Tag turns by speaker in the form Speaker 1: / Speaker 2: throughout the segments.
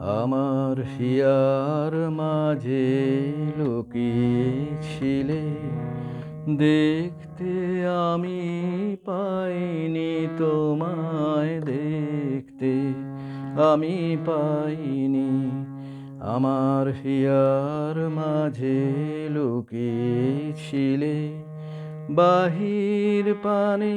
Speaker 1: আমার হিয়ার মাঝে লুকিয়েছিলে, দেখতে আমি পাইনি তোমায়, দেখতে আমি পাইনি। আমার হিয়ার মাঝে লুকিয়েছিলে, বাহির পানে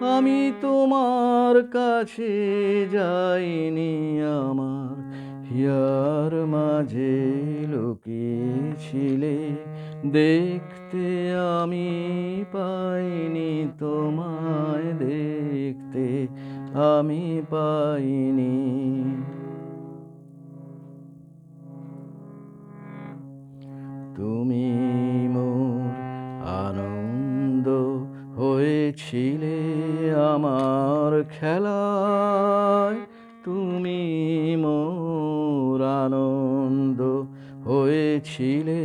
Speaker 1: আমি তোমার কাছে যাইনি আমার। হিয়ার মাঝে লুকিয়েছিলে, দেখতে আমি পাইনি তোমায়, দেখতে আমি পাইনি। তুমি হয়েছিলে আমার খেলায়, তুমি মোর আনন্দ হয়েছিলে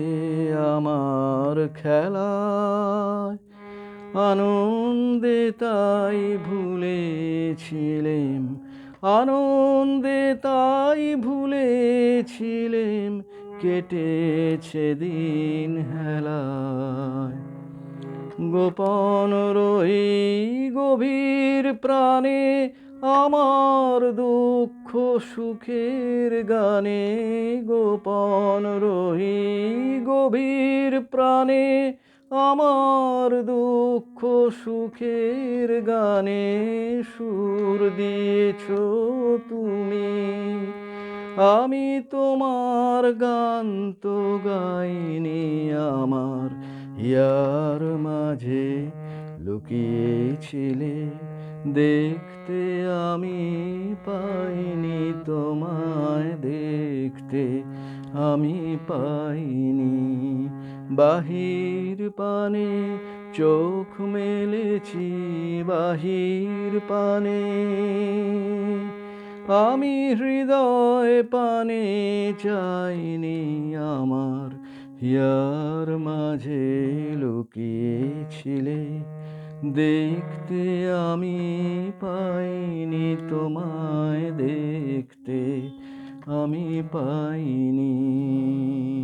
Speaker 1: আমার খেলায়। আনন্দে তাই ভুলেছিলেম, আনন্দে তাই ভুলেছিলেম, কেটেছে দিন হেলায়। গোপন রই গভীর প্রাণে আমার দুঃখ সুখের গানে গোপন রই গভীর প্রাণে আমার দুঃখ সুখের গানে সুর দিয়েছ তুমি। আমি তোমার গান তো গাইনি আমার। ইয়ার মাঝে লুকিয়েছিলে, দেখতে আমি পাইনি তোমায়, দেখতে আমি পাইনি। বাহির পানে চোখ মেলেছি, বাহির পানে আমি হৃদয় পানে চাইনি আমার, হিয়ার মাঝে লুকিয়েছিলে। দেখতে আমি পাইনি তোমায়, দেখতে আমি পাইনি।